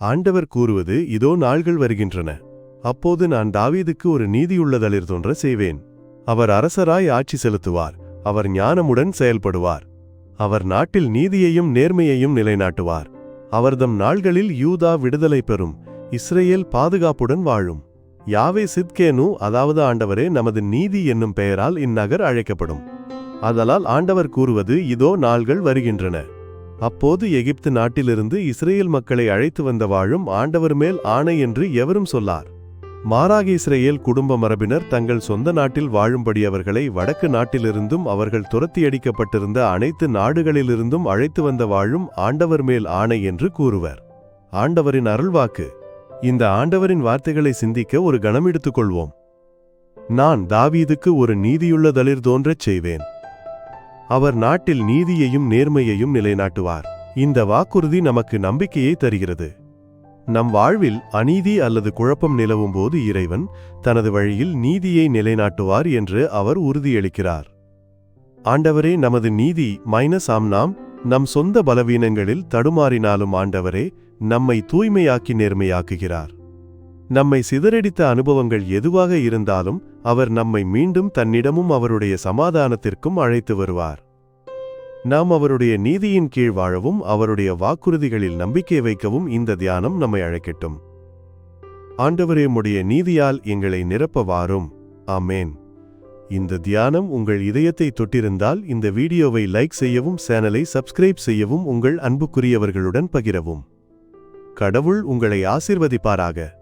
ஆண்டவர் கூறுவது இதோ நாள்கள் வருகின்றன. அப்போது நான் தாவீதுக்கு ஒரு நீதியுள்ளதளிர் தோன்ற செய்வேன். அவர் அரசராய் ஆட்சி செலுத்துவார். அவர் ஞானமுடன் செயல்படுவார். அவர் நாட்டில் நீதியையும் நேர்மையையும் நிலைநாட்டுவார். அவர்தம் நாள்களில் யூதா விடுதலை பெறும். இஸ்ரேல் பாதுகாப்புடன் வாழும். யாவே சித்கேனு அதாவது ஆண்டவரே நமது நீதி என்னும் பெயரால் இந்நகர் அழைக்கப்படும். அதலால் ஆண்டவர் கூறுவது இதோ நாள்கள் வருகின்றன. அப்போது எகிப்து நாட்டிலிருந்து இஸ்ரேல் மக்களை அழைத்து வந்த வாழும் ஆண்டவர் மேல் ஆணை என்று எவரும் சொல்லார். மாறாக இஸ்ரேல் குடும்ப மரபினர் தங்கள் சொந்த நாட்டில் வாழும்படி அவர்களை வடக்கு நாட்டிலிருந்தும் அவர்கள் துரத்தியடிக்கப்பட்டிருந்த அனைத்து நாடுகளிலிருந்தும் அழைத்து வந்த வாழும் ஆண்டவர் மேல் ஆணை என்று கூறுவர். ஆண்டவரின் அருள்வாக்கு. இந்த ஆண்டவரின் வார்த்தைகளை சிந்திக்க ஒரு கணம் எடுத்துக்கொள்வோம். நான் தாவீதுக்கு ஒரு நீதியுள்ள தளிர் தோன்றச் செய்வேன். அவர் நாட்டில் நீதியையும் நேர்மையையும் நிலைநாட்டுவார். இந்த வாக்குறுதி நமக்கு நம்பிக்கையை தருகிறது. நம் வாழ்வில் அநீதி அல்லது குழப்பம் நிலவும் போது இறைவன் தனது வழியில் நீதியை நிலைநாட்டுவார் என்று அவர் உறுதியளிக்கிறார். ஆண்டவரே நமது நீதி மைனஸ் ஆம் நாம் நம் சொந்த பலவீனங்களில் தடுமாறினாலும் ஆண்டவரே நம்மை தூய்மையாக்கி நேர்மையாக்குகிறார். நம்மை சிதறடித்த அனுபவங்கள் எதுவாக இருந்தாலும் அவர் நம்மை மீண்டும் தன்னிடமும் அவருடைய சமாதானத்திற்கும் அழைத்து வருவார். நாம் அவருடைய நீதியின் கீழ் வாழவும் அவருடைய வாக்குறுதிகளில் நம்பிக்கை வைக்கவும் இந்த தியானம் நம்மை அழைக்கட்டும். ஆண்டவரேம்முடைய நீதியால் எங்களை நிரப்ப வாரும் ஆமேன். இந்த தியானம் உங்கள் இதயத்தை தொட்டிருந்தால் இந்த வீடியோவை லைக் செய்யவும் சேனலை சப்ஸ்கிரைப் செய்யவும் உங்கள் அன்புக்குரியவர்களுடன் பகிரவும். கடவுள் உங்களை ஆசிர்வதிப்பாராக.